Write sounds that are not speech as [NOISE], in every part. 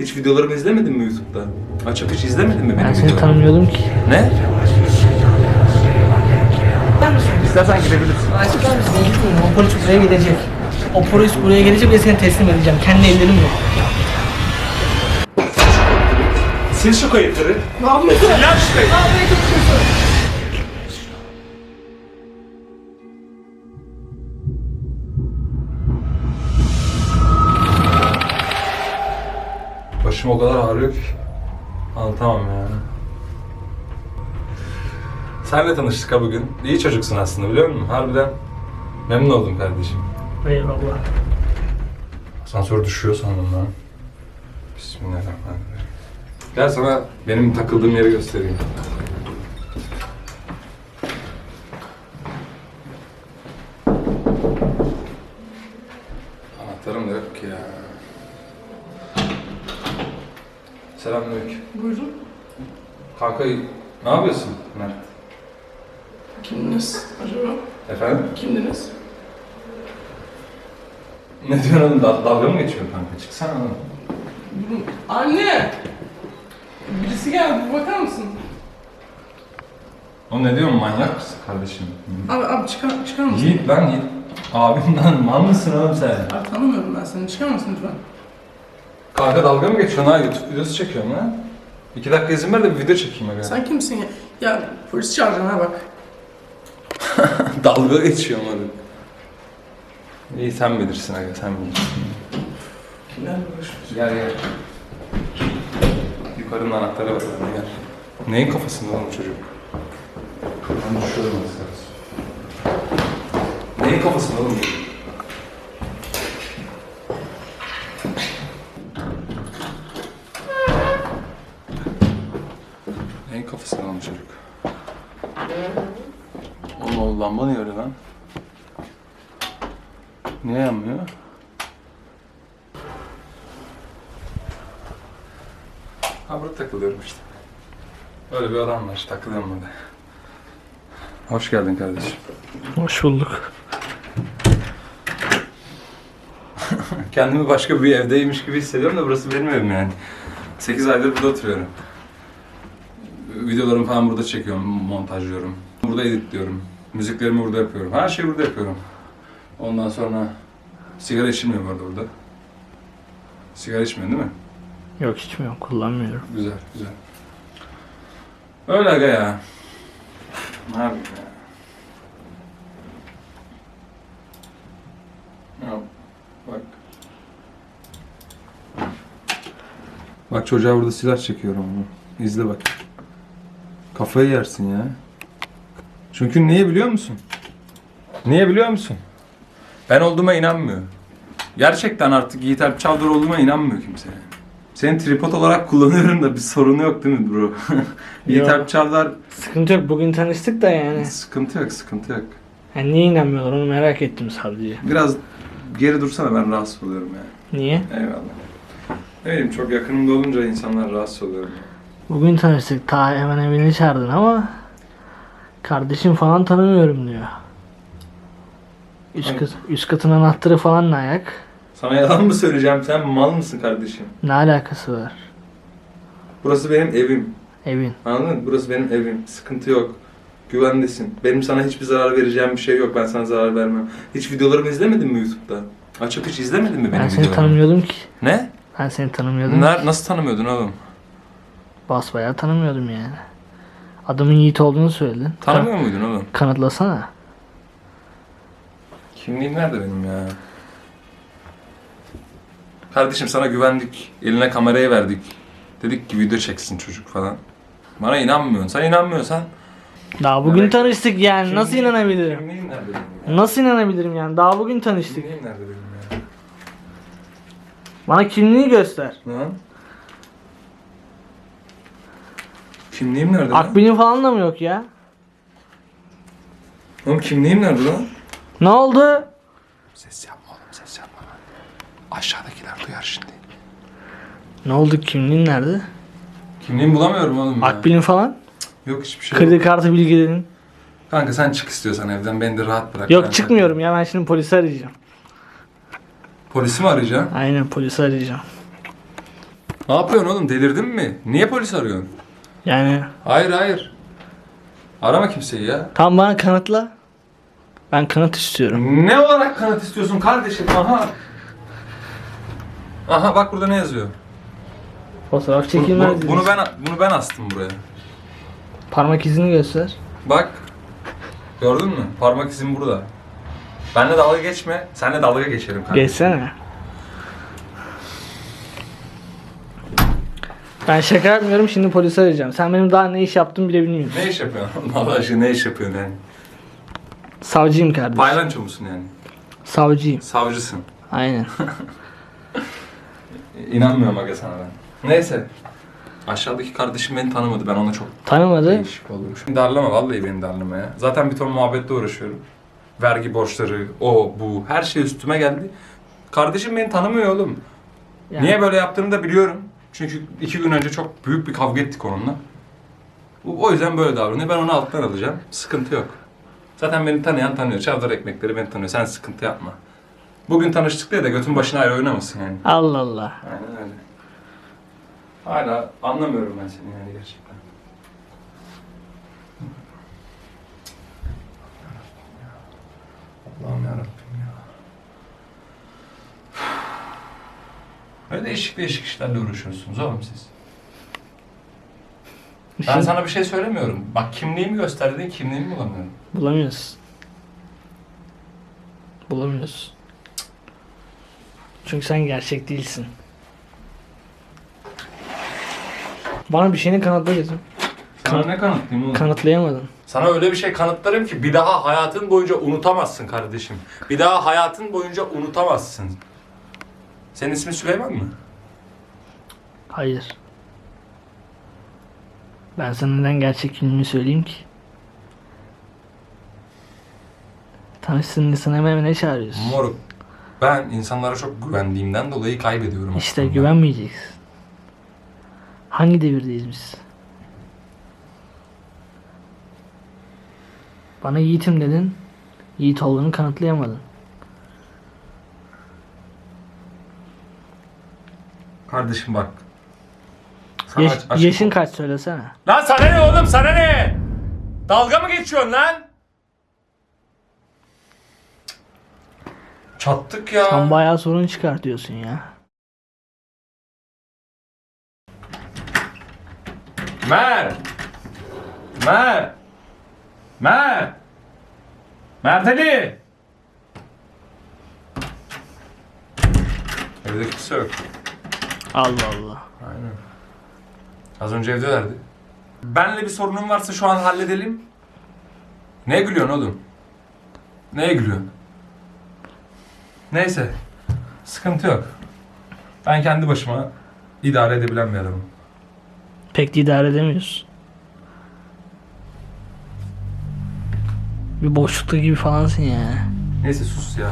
Hiç videolarımı izlemedin mi YouTube'da? Açıp hiç izlemedin mi benim Ben seni videolarımı? tanımıyordum ki. Ne? İstersen gidebilirsin. Açıklar mısın? Gitmeyeyim. O polis buraya gelecek. O polis buraya gelecek ve seni teslim edeceğim. Kendi ellerimle. Sil şu kayıtları. Ne yapıyorsun? Lan şu kayıtları. Ne yapmaya çalışıyorsun? Başım o kadar ağrıyor ki. Anlatamam ya. Senle tanıştık ha bugün. İyi çocuksun aslında biliyor musun? Harbiden memnun oldum kardeşim. Eyvallah. Asansör düşüyor sandım lan. Bismillahirrahmanirrahim. Gel sana benim takıldığım yeri göstereyim. Anahtarım da yok ki ya. Selamünaleyküm. Buyurun. Kanka ne yapıyorsun Mert? Kimdiniz acaba? Efendim? Kimdiniz? Ne diyorsun oğlum? Dal- dalga mı geçiyorsun kanka? Çıksana oğlum. Anne! Birisi geldi, bakar mısın? Oğlum ne diyorsun manyak mısın kardeşim? Abi, abi çıkar, çıkar mısın? Yiğit ben Yiğit. Abim lan mal mısın oğlum sen? Abi tanımıyorum ben seni, çıkar mısın lütfen? Kanka dalga mı geçiyorsun ha? YouTube videosu çekiyorum lan. İki dakika izin ver de bir video çekeyim aga. Sen kimsin ya? Ya polis çağıracağım ha bak. [LAUGHS] dalga geçiyorum hadi. İyi sen bilirsin aga sen bilirsin. Kimlerle uğraşıyorsun? Gel gel. Yukarının anahtarı var hadi gel. Neyin kafasında oğlum çocuk? Ben düşüyorum mesela. Neyin kafasında oğlum çocuk? Neyin kafasında oğlum çocuk? Oğlum o lamba niye öyle lan? Niye yanmıyor? Ha burada takılıyorum işte. Öyle bir adam var takılıyorum burada. Hoş geldin kardeşim. Hoş bulduk. [LAUGHS] Kendimi başka bir evdeymiş gibi hissediyorum da burası benim evim yani. 8 aydır burada oturuyorum. Videolarımı falan burada çekiyorum, montajlıyorum. Burada editliyorum. Müziklerimi burada yapıyorum. Her şeyi burada yapıyorum. Ondan sonra sigara içilmiyor bu arada burada. Sigara içmiyorsun değil mi? Yok içmiyorum. Kullanmıyorum. Güzel, güzel. Öyle aga ya. Ne yapayım ya? Ya bak. Bak çocuğa burada silah çekiyorum onu. İzle bak. Kafayı yersin ya. Çünkü niye biliyor musun? Niye biliyor musun? Ben olduğuma inanmıyor. Gerçekten artık Yiğit Alp Çavdar olduğuma inanmıyor kimse. Seni tripod olarak kullanıyorum da bir sorunu yok değil mi bro? [LAUGHS] Yiğit. Alp Çavdar Sıkıntı yok. Bugün tanıştık da yani. sıkıntı yok sıkıntı yok. yani niye inanmıyorlar onu merak ettim sadece. Biraz geri dursana ben rahatsız oluyorum yani. Niye? Eyvallah. Ne bileyim çok yakınımda olunca insanlar rahatsız oluyorum. Bugün tanıştık. Ta hemen evini çağırdın ama kardeşim falan tanımıyorum diyor. Üst, kat, üst katın anahtarı falan ne ayak? Sana yalan mı söyleyeceğim sen mal mısın kardeşim? Ne alakası var? Burası benim evim. Evin. Anladın mı? Burası benim evim. Sıkıntı yok. Güvendesin. Benim sana hiçbir zarar vereceğim bir şey yok. Ben sana zarar vermem. Hiç videolarımı izlemedin mi YouTube'da? Açıp hiç izlemedin mi benim Ben seni videolarımı? tanımıyordum ki. Ne? Ben seni tanımıyordum. Ner- nasıl tanımıyordun oğlum? Basbayağı tanımıyordum yani. Adamın Yiğit olduğunu söyledin. Tanımıyor muydun oğlum? Kan- kanıtlasana. Kimliğim nerede benim ya? Kardeşim sana güvendik. Eline kamerayı verdik. Dedik ki video çeksin çocuk falan. Bana inanmıyorsun. Sen inanmıyorsan... Daha bugün Evet. tanıştık yani. Nasıl Kimliğim- inanabilirim? Kimliğim nerede benim ya? Nasıl inanabilirim yani? Daha bugün tanıştık. Kimliğim nerede benim ya? Bana kimliği göster. Lan? Kimliğim nerede lan? Akbilin falan da mı yok ya? Oğlum kimliğim nerede lan? Ne oldu? Ses yapma oğlum ses yapma lan. Aşağıdakiler duyar şimdi. Ne oldu kimliğin nerede? Kimliğimi bulamıyorum oğlum ya. Akbilin falan? Yok hiçbir şey yok. Kredi kartı bilgilerin. Kanka sen çık istiyorsan evden beni de rahat bırak. Yok Ben- çıkmıyorum ya ben şimdi polisi arayacağım. Polisi mi arayacaksın? Aynen polisi arayacağım. Ne yapıyorsun oğlum? Delirdin mi? Niye polis arıyorsun? Yani Hayır hayır. Arama kimseyi ya. tam bana kanıtla. Ben kanıt istiyorum. Ne olarak kanıt istiyorsun kardeşim? Aha. Aha bak burada ne yazıyor? Fotoğraf Bunu, çekilmez. bunu, bunu ben bunu ben astım buraya. Parmak izini göster. Bak. Gördün mü? Parmak izim burada. Benle dalga geçme. Senle dalga geçerim kardeşim. Geçsene. Ben şaka yapmıyorum şimdi polisi arayacağım. Sen benim daha ne iş yaptığımı bile bilmiyorsun. Ne iş yapıyorsun? [LAUGHS] Allah aşkına ne iş yapıyorsun yani? Savcıyım kardeşim. Paylanço musun yani? Savcıyım. Savcısın. Aynen. [LAUGHS] İnanmıyorum aga sana ben. Neyse. Aşağıdaki kardeşim beni tanımadı. Ben ona çok Tanımadı. değişik olmuş. Darlama vallahi beni darlama ya. Zaten bir ton muhabbetle uğraşıyorum. Vergi borçları, o, bu, her şey üstüme geldi. Kardeşim beni tanımıyor oğlum. Yani Niye böyle yaptığını da biliyorum. Çünkü iki gün önce çok büyük bir kavga ettik onunla. O o yüzden böyle davranıyor. Ben onu alttan alacağım. Sıkıntı yok. Zaten beni tanıyan tanıyor. Çavdar ekmekleri beni tanıyor. Sen sıkıntı yapma. Bugün tanıştık diye de götün başına ayrı oynamasın yani. Allah Allah. Aynen öyle. Hala anlamıyorum ben seni yani gerçekten. Allah'ım yarabbim Böyle değişik değişik işlerle uğraşıyorsunuz oğlum siz. Ben şey sana bir şey söylemiyorum. Bak kimliğimi gösterdin, kimliğimi bulamıyorum. bulamıyorsun. Bulamıyorsun. Çünkü sen gerçek değilsin. Bana bir şeyini kanıtla dedim. Sana Kan- ne kanıtlayayım oğlum? Kanıtlayamadın. Sana öyle bir şey kanıtlarım ki bir daha hayatın boyunca unutamazsın kardeşim. Bir daha hayatın boyunca unutamazsın. Senin ismin Süleyman mı? Hayır. Ben sana neden gerçek kimliğimi söyleyeyim ki? İnsanı hemen hemen ne çağırıyorsun? Moruk. Ben insanlara çok güvendiğimden dolayı kaybediyorum İşte aslında. güvenmeyeceksin. Hangi devirdeyiz biz? Bana yiğitim dedin. Yiğit olduğunu kanıtlayamadın. Kardeşim bak. Sana Yaş- aç- yaşın kaç söylesene. Lan sana ne oğlum sana ne? Dalga mı geçiyorsun lan? Çattık ya. Sen bayağı sorun çıkartıyorsun ya. Mer. Mer. Mer. Mert Ali. Evde kimse yok. Allah Allah. Aynen. Az önce evdelerdi. Benle bir sorunun varsa şu an halledelim. Neye gülüyorsun oğlum? Neye gülüyorsun? Neyse. Sıkıntı yok. Ben kendi başıma idare edebilen bir adamım. Pek de idare edemiyorsun. Bir boşlukta gibi falansın ya. Neyse sus ya.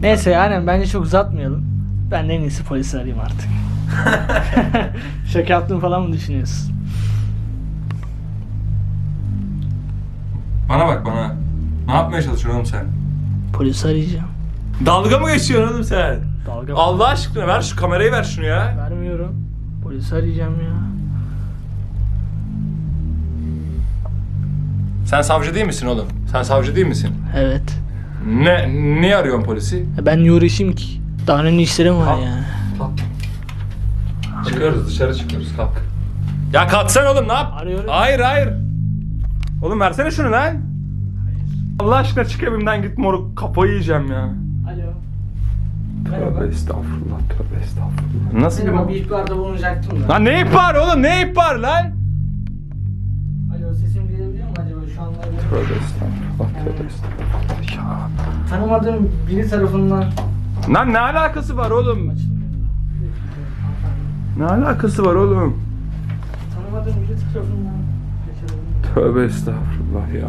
Neyse aynen bence çok uzatmayalım. Ben de en iyisi polisi arayayım artık. [LAUGHS] Şaka yaptığını falan mı düşünüyorsun? Bana bak bana. Ne yapmaya çalışıyorsun oğlum sen? Polisi arayacağım. Dalga mı geçiyorsun oğlum sen? Dalga Allah aşkına ver şu kamerayı ver şunu ya. vermiyorum. Polisi arayacağım ya. Sen savcı değil misin oğlum? Sen savcı değil misin? Evet. Ne niye arıyorsun polisi? Ya Ben niye uğraşayım ki? Daha önemli işlerim var Kalk. ya. Çıkıyoruz dışarı çıkıyoruz kalk. Ya kalksana oğlum ne yap? Arıyorum. Hayır hayır. Oğlum versene şunu lan. Allah aşkına çık evimden git moruk kafayı yiyeceğim ya. Alo. Tövbe estağfurullah tövbe estağfurullah. Nasıl bir Merhaba bir ihbarda bulunacaktım da. Lan ne ihbar oğlum ne ihbar lan? Alo sesim gelebiliyor mu acaba şu anda? Tövbe estağfurullah tövbe estağfurullah ya. Tanımadığım biri tarafından Lan ne alakası var oğlum? Ne alakası var oğlum? Tanımadığım biri tarafından kaçırıldım. Tövbe estağfurullah ya.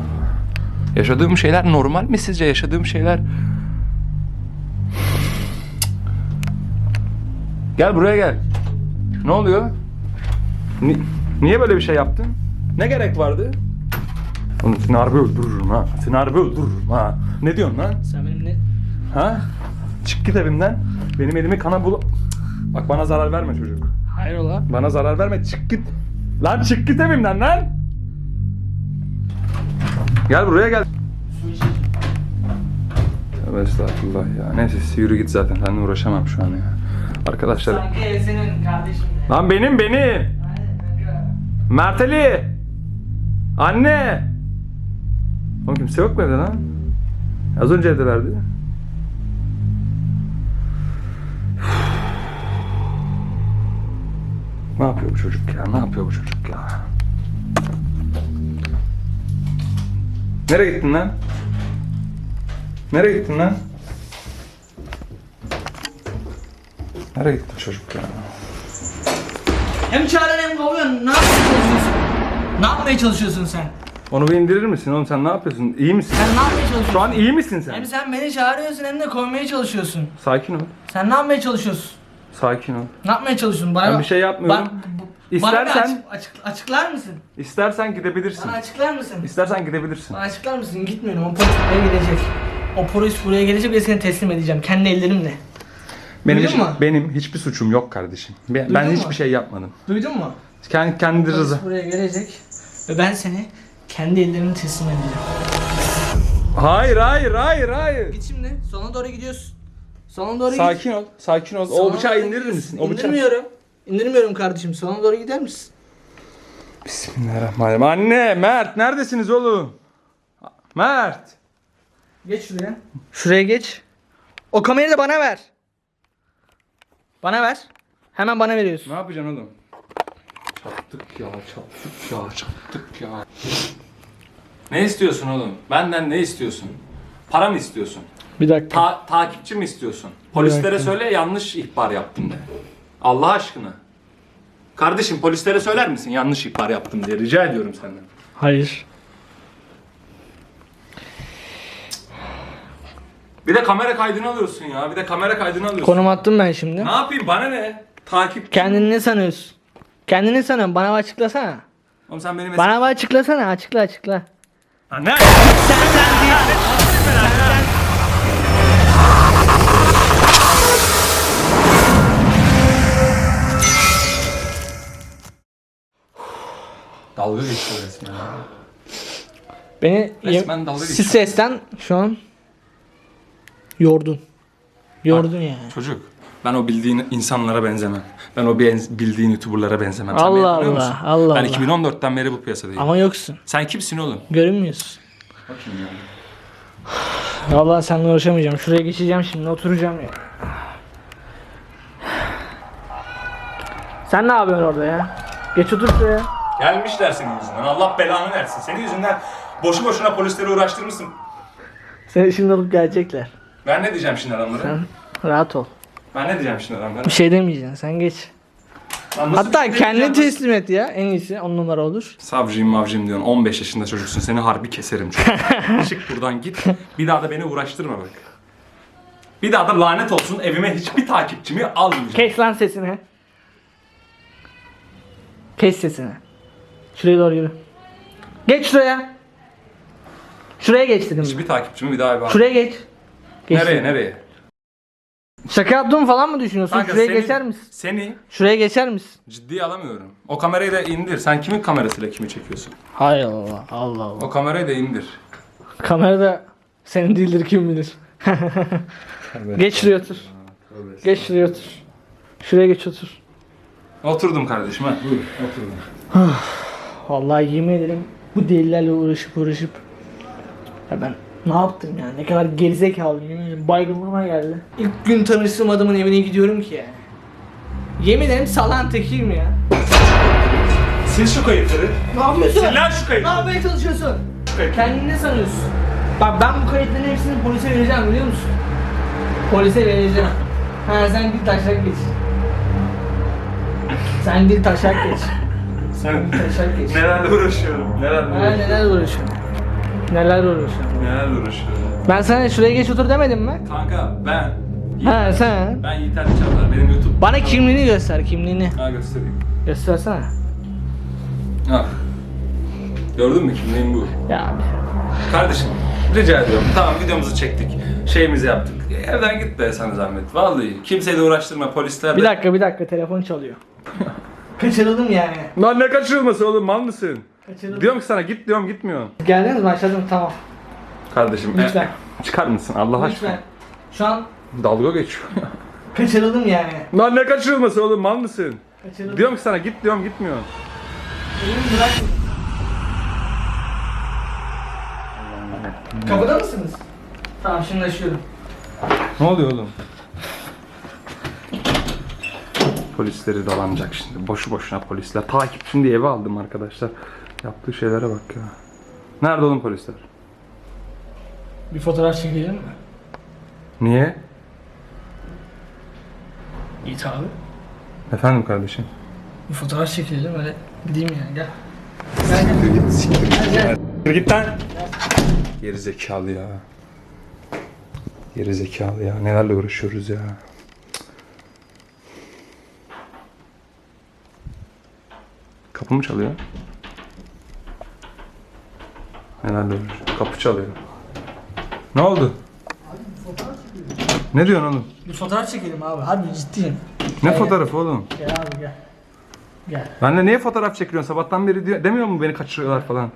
Yaşadığım şeyler normal mi sizce? Yaşadığım şeyler... Gel buraya gel. Ne oluyor? Ni- niye böyle bir şey yaptın? Ne gerek vardı? Oğlum seni harbi öldürürüm ha. Seni harbi öldürürüm ha. Ne diyorsun lan? Sen benim ne? Ha? Çık git evimden. Benim elimi kana bul... Bak bana zarar verme çocuk. Hayrola? Bana zarar verme çık git. Lan çık git evimden lan. Gel buraya gel. Tövbe estağfurullah ya. Neyse yürü git zaten. Seninle uğraşamam şu an ya. Arkadaşlar. Sanki ev senin kardeşim. Lan benim benim. Mert Ali. Anne. Oğlum kimse yok mu evde lan? Az önce evdelerdi. Ne yapıyor bu çocuk ya? Ne yapıyor bu çocuk ya? Nereye gittin lan? Nereye gittin lan? Nereye gittin çocuk ya? Hem çağıran hem kovuyorsun. Ne yapmaya çalışıyorsun? Ne yapmaya çalışıyorsun sen? Onu bir indirir misin oğlum sen ne yapıyorsun? İyi misin? Sen ne yapmaya çalışıyorsun? Şu an iyi misin sen? Hem sen beni çağırıyorsun hem de kovmaya çalışıyorsun. Sakin ol. Sen ne yapmaya çalışıyorsun? Sakin ol. Ne yapmaya çalışıyorsun? Bana Ben bir şey yapmıyorum. Bak, bu- Bana bir İstersen- açık, açık, açıklar mısın? İstersen gidebilirsin. Bana açıklar mısın? İstersen gidebilirsin. Bana açıklar mısın? Gitmiyorum. O polis buraya gelecek. O polis buraya gelecek ve seni teslim edeceğim. Kendi ellerimle. Benim, Duydun hiç- mu? benim hiçbir suçum yok kardeşim. Ben, ben Duydun hiçbir mu? şey yapmadım. Duydun mu? Kendi, kendi rıza. Polis buraya gelecek ve ben seni kendi ellerimle teslim edeceğim. Hayır hayır hayır hayır. Git şimdi. Sona doğru gidiyorsun. Sona doğru git. Sakin ol. Sakin ol. Sona O bıçağı doğru indirir misin? O bıçağı. İndirmiyorum. İndirmiyorum kardeşim. Sona doğru gider misin? Bismillahirrahmanirrahim. Anne, Mert neredesiniz oğlum? Mert. Geç şuraya. Şuraya geç. O kamerayı da bana ver. Bana ver. Hemen bana veriyorsun. Ne yapacaksın oğlum? Çattık ya, çattık ya, çattık ya. Ne istiyorsun oğlum? Benden ne istiyorsun? Para mı istiyorsun? Bir dakika. Ta- takipçi mi istiyorsun? Polislere dakika. söyle yanlış ihbar yaptım de. Allah aşkına. Kardeşim polislere söyler misin yanlış ihbar yaptım diye rica ediyorum senden. Hayır. Bir de kamera kaydını alıyorsun ya. Bir de kamera kaydını alıyorsun. Konum attım ben şimdi. Ne yapayım bana ne? Takip. Kendini ne sanıyorsun? Kendini sanıyorsun. Bana bir açıklasana. Oğlum sen benim eski... Bana bir açıklasana. Açıkla açıkla. Ha, ne? Sen sen değil. Dalga geçiyor resmen. Beni Resmen dalga geçiyor. stresten şu an yordun. Yordun yani. Çocuk. Ben o bildiğin insanlara benzemem. Ben o bildiğin YouTuber'lara benzemem. Sen beni Allah tanıyor Allah, musun? Allah Ben Allah. 2014'ten beri bu piyasadayım. Ama yoksun. Sen kimsin oğlum? Görünmüyorsun. Bakayım ya. Vallahi seninle uğraşamayacağım. Şuraya geçeceğim şimdi oturacağım ya. Sen ne yapıyorsun orada ya? Geç otur şuraya. Gelmişler senin yüzünden. Allah belanı versin. Senin yüzünden boşu boşuna polisleri uğraştırmışsın. Seni şimdi alıp gelecekler. Ben ne diyeceğim şimdi adamlara? Sen rahat ol. Ben ne diyeceğim şimdi adamlara? Bir şey demeyeceksin. Sen geç. Lan nasıl bir Hatta şey kendini teslim et ya. En iyisi on numara olur. Savcıyım mavcıyım diyorsun. 15 yaşında çocuksun. Seni harbi keserim çocuk. [LAUGHS] Çık buradan git. Bir daha da beni uğraştırma bak. Bir daha da lanet olsun evime hiçbir takipçimi almayacağım. Kes lan sesini. Kes sesini. Şuraya doğru yürü. Geç şuraya. Şuraya geç dedim. Hiçbir takipçimi bir daha al. Şuraya geç. Geç. Nereye nereye? Şaka yaptığımı falan mı düşünüyorsun? Kanka Şuraya seni- geçer misin? Seni Şuraya geçer misin? ciddiye alamıyorum. O kamerayı da indir. Sen kimin kamerasıyla kimi çekiyorsun? Hay Allah. Allah Allah. O kamerayı da indir. Kamerada senin değildir kim bilir. geç şuraya otur. Geç şuraya otur. Şuraya geç otur. Oturdum kardeşim ha. Buyur oturdum. Vallahi yemin ederim bu delilerle uğraşıp uğraşıp ya ben ne yaptım ya ne kadar gerizekalıyım yemin ederim baygınlığıma geldi. İlk gün tanıştığım adamın evine gidiyorum ki yani. Yemin ederim salan tekiyim ya. Sil şu kayıtları. Ne yapıyorsun? Sil lan şu Ne kayıtları. yapmaya çalışıyorsun? Kayıt. Kendini ne sanıyorsun? Bak ben bu kayıtların hepsini polise vereceğim biliyor musun? Polise vereceğim. Ha sen bir taşak geç. Sen bir taşak geç. Sen Taşak geç. nelerle uğraşıyorum. Nelerle Ha uğraşıyorum. neler uğraşıyorsun? Neler uğraşıyorsun? Nelerle uğraşıyorum. Ben sana şuraya geç otur demedim mi? Kanka ben Ha sen. ben Yiğiter Çağlar. Benim YouTube. Bana kimliğini göster kimliğini. Ha göstereyim. Göstersene. Ha. Gördün mü kimliğim bu? Ya abi. Kardeşim Rica ediyorum. Tamam videomuzu çektik. Şeyimizi yaptık. Evden git be sana zahmet. Vallahi kimseyi de uğraştırma polisler de. Bir dakika bir dakika telefon çalıyor. [LAUGHS] Kaçırıldım yani. Lan ne kaçırılması oğlum mal mısın? Kaçırıldım. Diyorum ki sana git diyorum gitmiyorsun. Geldiniz mi aşağıdan tamam. Kardeşim Lütfen. e, çıkar mısın Allah aşkına? Lütfen. Şu an Dalga geçiyor. [LAUGHS] kaçırıldım yani. Lan ne kaçırılması oğlum mal mısın? Kaçırıldım. Diyorum ki sana git diyorum gitmiyorsun. Elimi bırak. Kapıda mısınız? Tamam şimdi açıyorum. Ne oluyor oğlum? Polisleri dalanacak şimdi. Boşu boşuna polisler. Takipçim diye eve aldım arkadaşlar. Yaptığı şeylere bak ya. Nerede oğlum polisler? Bir fotoğraf çekelim mi? Niye? Yiğit abi. Efendim kardeşim. Bir fotoğraf çekelim öyle gideyim yani gel. Gel. Git siktir Gel gel. Yürü git lan. Geri zekalı ya. Geri zekalı ya. Nelerle uğraşıyoruz ya. Kapı mı çalıyor? Nelerle uğraşıyor? Kapı çalıyor. Ne oldu? Ne diyorsun oğlum? Bir fotoğraf çekelim abi. Hadi ciddiyim. Ne Gel, fotoğrafı oğlum? Gel abi gel. Gel. Benle niye fotoğraf çekiyorsun? Sabahtan beri diyor, demiyor mu beni kaçırıyorlar falan?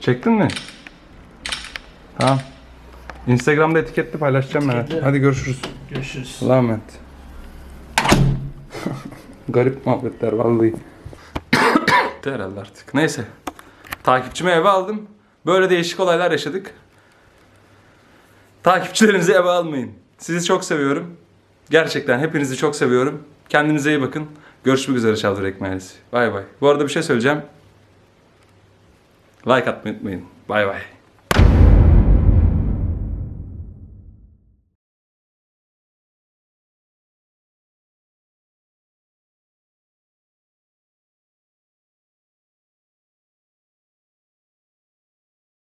Çektin mi? Tamam. Instagram'da etiketli paylaşacağım ben. Hadi görüşürüz. Görüşürüz. Allah'a emanet. Garip muhabbetler vallahi. [COUGHS] Herhalde artık. Neyse. Takipçimi eve aldım. Böyle değişik olaylar yaşadık. Takipçilerinizi eve almayın. Sizi çok seviyorum. Gerçekten hepinizi çok seviyorum. Kendinize iyi bakın. Görüşmek üzere Çavdar Ekmeğlisi. Bay bay. Bu arada bir şey söyleyeceğim. Like atmayı unutmayın. Bay bay.